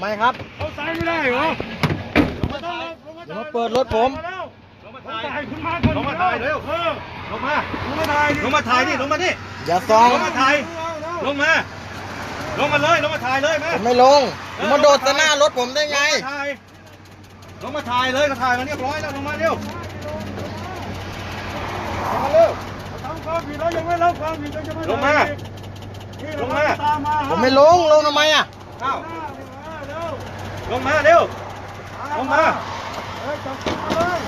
ไมครับเขาซ้ายไม่ได้เหรอลงมาต้องลงมาอย่ามาเปิดรถผมลงมาถ่ายคุณมาคนลงมาถ่ายเร็วเออลงมาลงมาถ่ายดิลงมาถ่ายดิลงมาดิอย่าซองลงมาถ่ายลงมาลงมาเลยลงมาถ่ายเลยมาผมไม่ลงผมมาโดดใส่หน้ารถผมได้ไงลงมาถ่ายลงมาถ่ายเลยก็ถ่ายมาเรียบร้อยแล้วลงมาเร็วลงมาเร็วทำความผิดแล้วยังไม่รับความผิดยังไม่ลงมานี่ลงมาตามมาผมไม่ลงลงทำไมอะอ้าวเร็ว ลงมาเร็ว ลงมาเฮ้ยจับมาเลย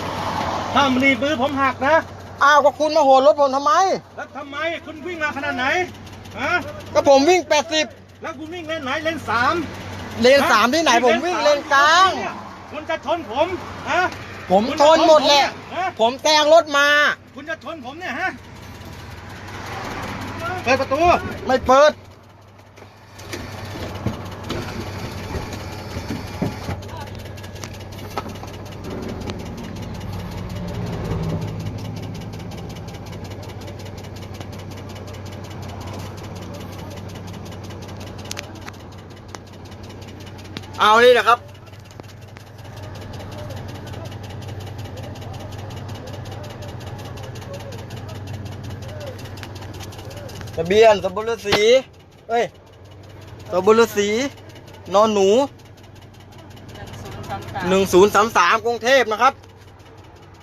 ถ้ามันหนีมือผมหักนะ อ้าวก็คุณมาโหนรถผมทำไม แล้วทำไมคุณวิ่งมาขนาดไหนฮะก็ผมวิ่งแล้วคุณวิ่งเลนไหนเลนสาม80เลนสามที่ไหนผมวิ่งเลนกลาง คุณจะชนผมฮะผมคุณทจะนหมดแหละฮะผมแซงรถมา คุณจะชนผมเนี่ยฮะ เปิดประตู ไม่เปิด เอานี่นะครับ ทะเบียนสมบุรสีเอ้ยสมบุรสีนอนหนูหนึ่งศูนย์สามสามกรุงเทพนะครับ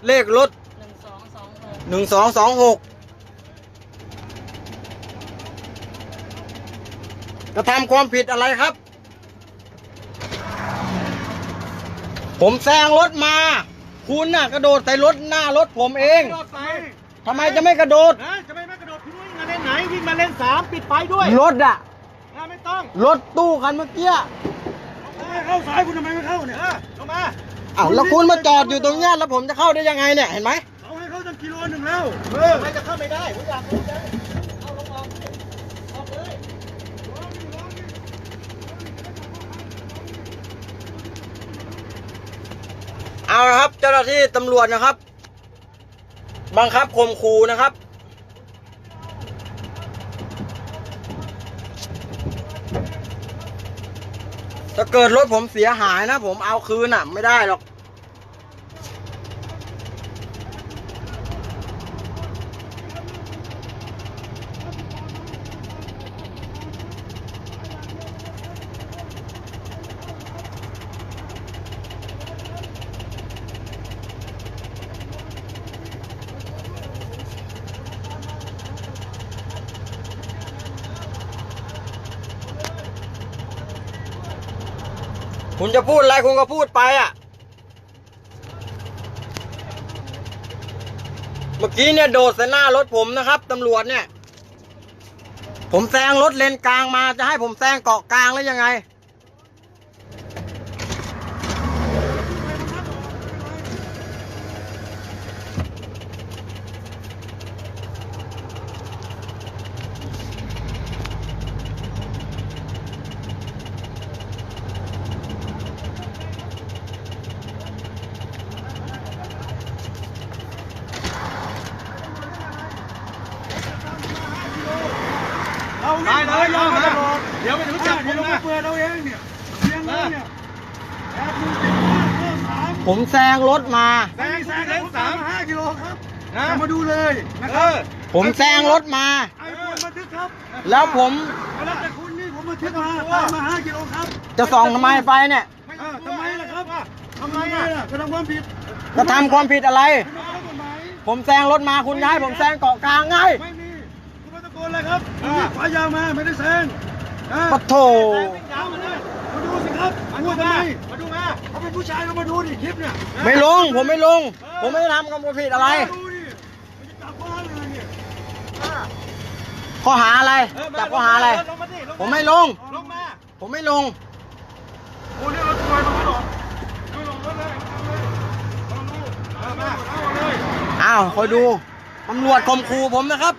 เลขรถหนึ่งสองสองหกหนึ่งสองสองหกกระทำความผิดอะไรครับ ผมแซงรถมา คุณน่ะกระโดดใส่รถหน้ารถผมเองกระโดดไปทำไมจะไม่กระโดดนะจะไม่ไม่กระโดดคุณวิ่งมาเลนไหนวิ่งมาเลนสามปิดไฟด้วยรถอะนะไม่ต้องรถตู้คันเมื่อกี้ไม่เข้าซ้ายคุณทำไมไม่เข้าเนี่ยเออลงมาอ้าวแล้วคุณมาจอดอยู่ตรงเนี้ยแล้วผมจะเข้าได้ยังไงเนี่ยเห็นไหมเขาให้เข้าตั้งกิโลหนึ่งแล้วเออทำไมจะเข้าไม่ได้ผมอยากรู้จังเอาลงออกออกเลย เอาละครับ เจ้าหน้าที่ตำรวจนะครับ บังคับข่มขู่นะครับ ถ้าเกิดรถผมเสียหายนะ ผมเอาคืนอะ ไม่ได้หรอก คุณจะพูดอะไรคุณก็พูดไปอะ เมื่อกี้เนี่ยโดดใส่หน้ารถผมนะครับตำรวจเนี่ย ผมแซงรถเลนกลางมาจะให้ผมแซงเกาะกลางแล้วยังไง เอา ได้เลยยอมมาเดี๋ยวไปรู้จักผเดี๋ยวมเรานะเปิดเราเองเนี่ยเสียงเราเนี่ยแอบดูเจ็ดห้าข้อสามผมแซงรถมาแซงแซงเลนสามห้ากิโลครับนะเอามาดูเลยนะคเอรับอผมแซงรถมาไอ้คุณบันทึกครับ แล้วผมแล้วแต่คุณนี่ผมบันทึกมาตามมาห้ากิโลครับ จะส่องทำไมไฟเนี่ยอ่าทำไมล่ะครับทำไมอะกระทำความผิดกระทำความผิดอะไรคุณไม่เข้ากฎหมายผมแซงรถมาคุณย้ายผมแซงเกาะกลางไงไม่มีคุณไม่ตะโกนเลยครับคุณยิง ขวายาวมาไม่ได้แซงอ่าปะโถยาวมาเลยมาดูสิครับพูดทำไมมาดูมาเขาเป็นผู้ชายก็มาดูดิคลิปเนี่ยไม่ลงผมไม่ลง ผมไม่ได้ทำความผิดอะไรมาดูดิมันจะจับบ้านเลยเนี่ยข้อหาอะไรเออมาจับข้อหาอะไรลงมาดิลงผมไม่ลงลงมาผมไม่ลงโอ้เนี่ยรถไฟลงไม่หรอกไม่ลงรถเลยลงดูเออมาเอาเลยอ้าวคอยดูตำรวจข่มขู่ผมนะครับ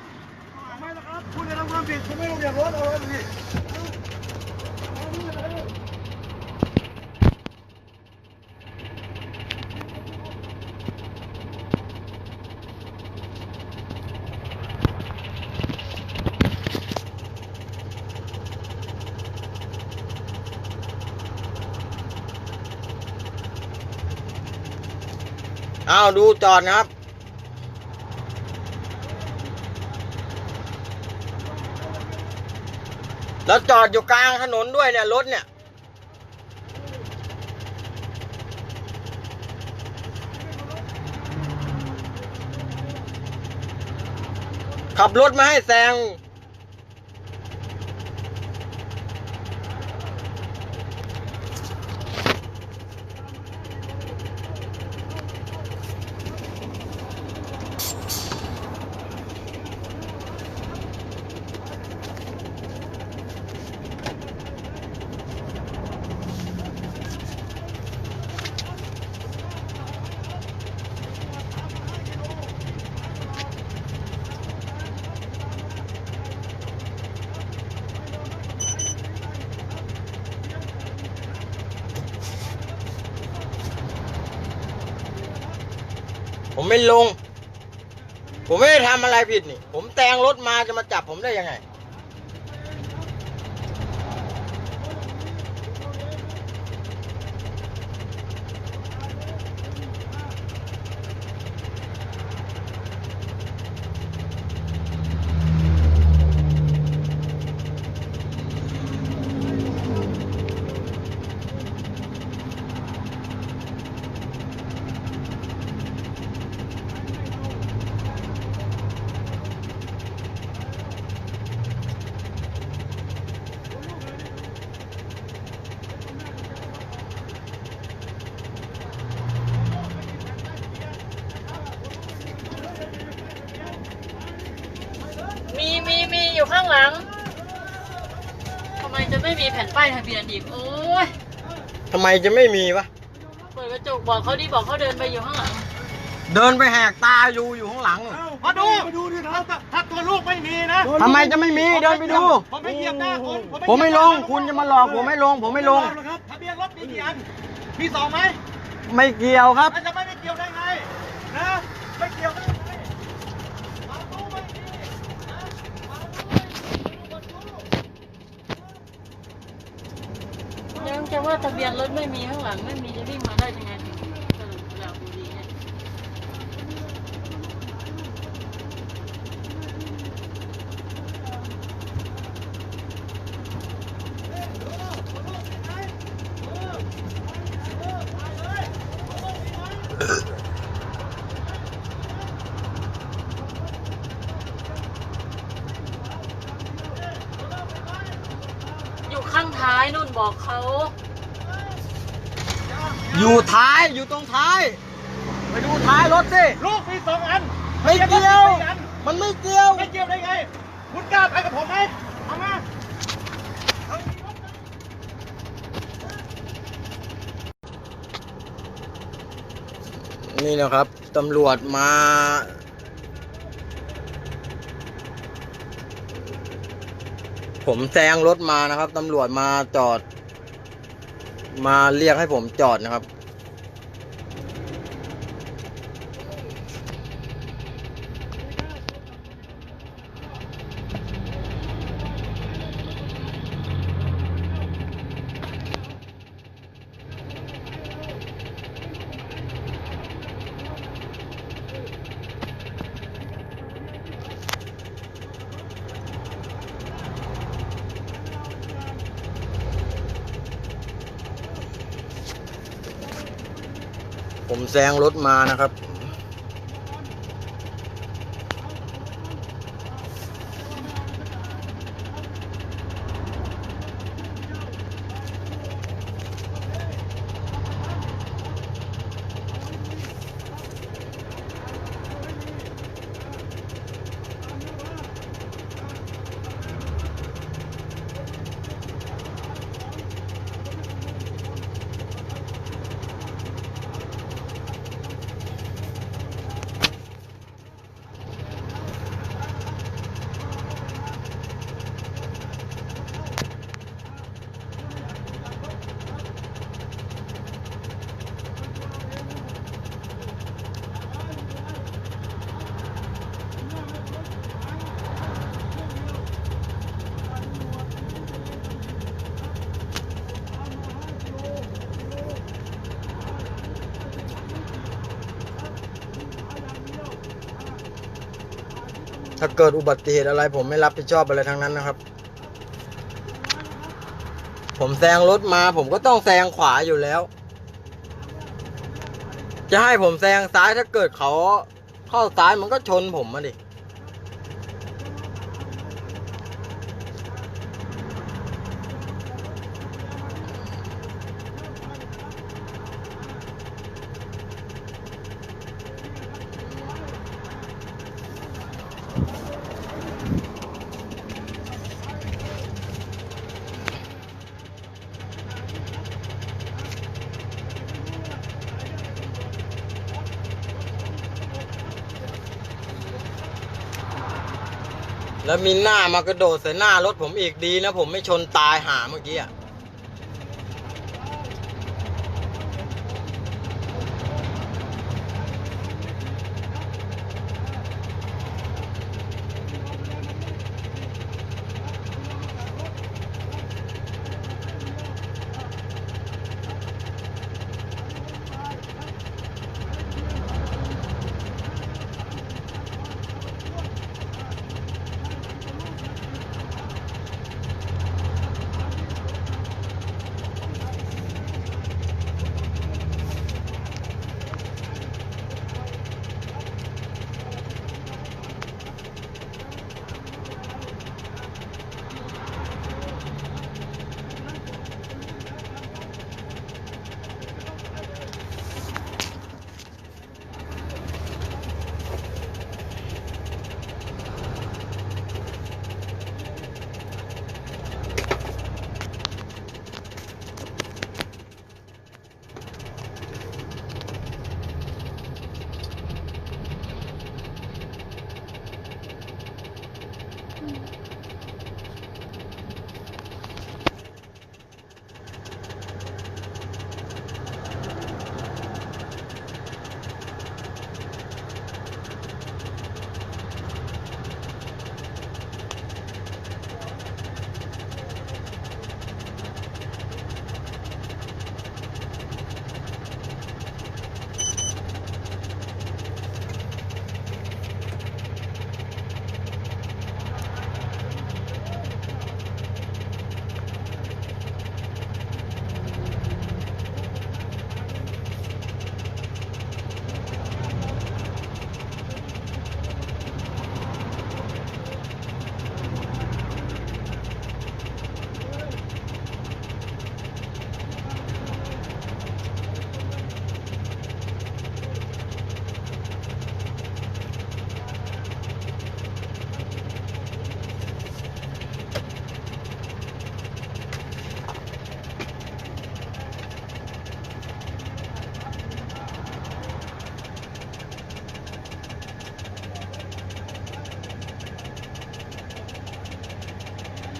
อ้าวดูจอดนะครับ แล้วจอดอยู่กลางถนนด้วยเนี่ยรถเนี่ย ขับรถมาให้แซง ไม่ลง ผมไม่ได้ทำอะไรผิดนี่ ผมแซงรถมาจะมาจับผมได้ยังไง มีมีมี อยู่ข้างหลังทำไมจะไม่มีแผ่นป้ายทะเบียนอีกโอ้ยทำไมจะไม่มีวะ เปิดกระจกบอกเขาดิบอกเขาเดินไปอยู่ข้างหลังเดินไปแหกตาอยู่อยู่ข้างหลังนู่นมาดูมาดูดิครับถ้าตัวลูกไม่มีนะทำไมจะไม่มี เดินไปดู ผมไม่เหยียบหน้าคุณผมไม่ลง คุณจะมาหลอกผมไม่ลง ผมไม่ลง ครับทะเบียนรถมีกี่อันมีสองไหมไม่เกี่ยวครับมันจะไม่ได้เกี่ยวได้ไงนะไม่เกี่ยวได้ไงมาดูไม่มีนะมาดูไม่มีมาดู ยังจะว่า ทะเบียนรถไม่มีข้างหลังไม่มีจะวิ่งมาได้ยังไงถึงสรุปสระบุรีเนี่ยอยู่ข้างท้ายนู่นบอกเขา อยู่ท้ายอยู่ตรงท้าย ไปดูท้ายรถสิลูกมีสองอันไม่เกี่ยวทะบีนรถมีสี่อันมันไม่เกี่ยว ไม่เกี่ยวได้ไง คุณกล้าไปกับผมไหมเอามาเอานี่นะครับตำรวจมาผมแซงรถมานะครับตำรวจมาจอด มาเรียกให้ผมจอดนะครับ ผมแซงรถมานะครับ ถ้าเกิดอุบัติเหตุอะไร ผมไม่รับผิดชอบอะไรทั้งนั้นนะครับ ผมแซงรถมา ผมก็ต้องแซงขวาอยู่แล้ว จะให้ผมแซงซ้ายถ้าเกิดเขาเข้าซ้ายมันก็ชนผมมาดิ แล้วมีหน้ามากระโดดใส่หน้ารถผมอีกดีนะผมไม่ชนตายหาเมื่อกี้อะ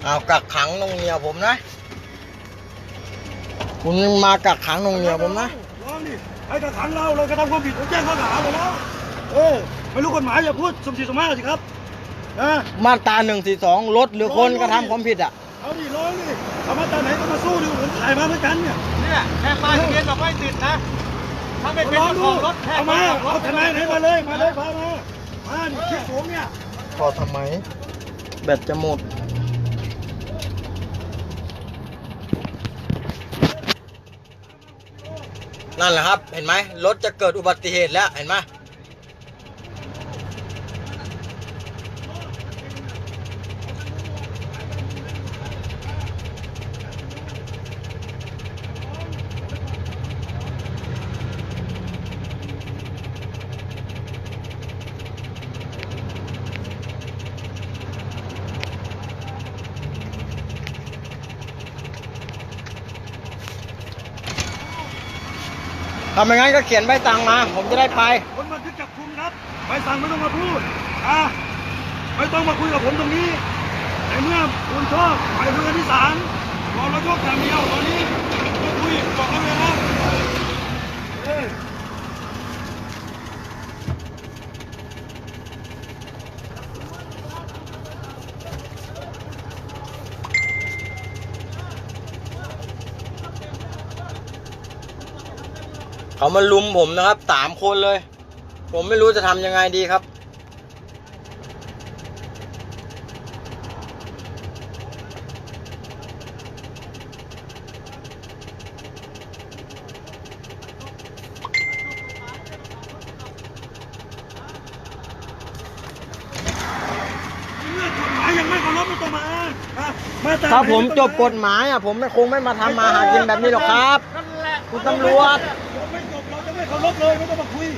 เอากักขังนงเหนียวผมนะ คุณมากักขังนงเหนียวผมนะลองดิให้กระขังเราเรากระทำความผิดผมแจ้งข้อหาไปแล้วเออไม่รู้กฎหมายอย่าพูดสมศรีสมมาสิครับนะมาตราหนึ่งสี่สองรถหรือคนกระทำความผิดอะเอาดิลองดิเอามาตราไหนก็มาสู้ดิผมถ่ายมาเหมือนกันเนี่ยเนี่ยแค่ป้ายทะเบียนกับไม่ติดนะถ้าไม่เป็นลองเจ้าดูของรถแค่เอามาป้ยเอาทนายไหนมาเลยมาเลยพามามาดิคลิปผมเนี่ยพอทำไมแบตจะหมด นั่นแหละครับ เห็นไหมรถจะเกิดอุบัติเหตุแล้วเห็นไหมำไม่งั้นก็เขียนใบสั่งมา ผมจะได้ไปคนบันทึกจับคุมครับใบสั่งไม่ต้องมาพูดอะไม่ต้องมาคุยกับผมตรงนี้ในเมื่อคุณชอบไปคุยกันที่ศาลรอเราโชคอย่างเดียวตอนนี้ไม่คุยบอกเขาเลยนะ เขามาลุมผมนะครับสามคนเลย ผมไม่รู้จะทำยังไงดีครับ ถ้าผมจบกฎหมายอะผมไม่คงไม่มาทำมาหากินแบบนี้หรอกครับ คุณตำรวจาจะไม่เคารพเลยไม่ต้องมาคุย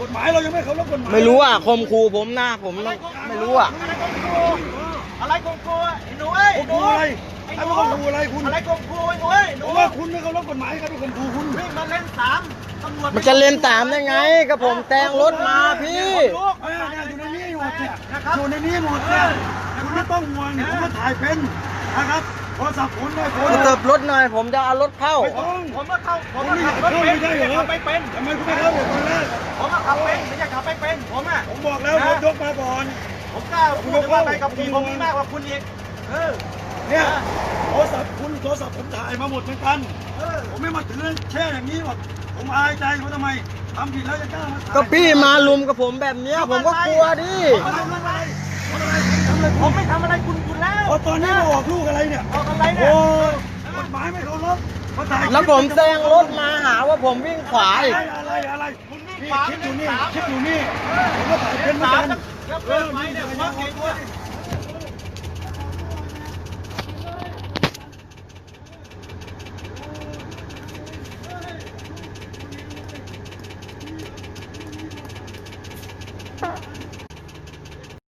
กฎหมายเรายังไม่เคารพกฎหมายไม่รู้อะคมครูผมนะผมต้องไม่รู้อะอะไรกงกูอะไรกงกูไอ้หนูเอ้ยผมครูอะไรไอ้หถ้านูไม่ครูอะไรคุณอะไรกงกูไอ้หนูเอ้ยหผนูมว่าคุณไม่เคารพกฎหมายครับเป็นคนครูคุณวิ่งมาเล่นสามตำรวจมันจะเลนตามได้ไงก็ผมแซงรถมาพี่เออเนี่ยอยู่ในนี้หมดเนี่ยอยู่ในนี้หมดเนี่ยคุณไม่ต้องห่วงผมก็ถ่ายเป็นนะครับ โทรศัพท์คุณได้ผลมาเติบรถหน่อย ผมจะเอารถเข้าไม่ต้องผมก็เข้า ผมคุณก็ไม่ขับรถเข้าเป็นไม่ได้เหรอขับไม่เป็นทำไมคุณไม่เข้าเดี๋ยวตอนแรกผมก็ขับเป็นไม่ใช่ขับไม่เป็น ผมอะ ผมบอกแล้วผมยกมาก่อน ผมกล้าพูดว่าใบขับขี่ผมมีมากกว่าคุณอีกเออ เนี่ยโทรศัพท์คุณโทรศัพท์ผมถ่ายมาหมดเหมือนกันผมไม่มาถือแช่อย่างนี้หรอกผมอายใจเขาทำไมทำผิดแล้วจะกล้ามาถ่ายก็พี่มาลุมกับผมแบบเนี้ยผมก็กลัวดิ ผมไม่ทำอะไรผมไม่ทำอะไรคุณคุณแล้วพอตอนนี้มาออกลูกอะไรเนี่ยออกอะไรเนี่โอ้ยยกฎหมายไม่เคารพมาถ่ายคลิปแล้วผมแซงรถมาหาว่าผมวิ่งขวาอีกอะไรอะไรอะไรคุณวิ่งนี่ขวาคลิปอยู่เลนี่นสามคลิปอยู่นี่ผมก็ถ่ายเป็นเหมือนสากัมนแล้วเกินไปเนี่ยหัวเก่ง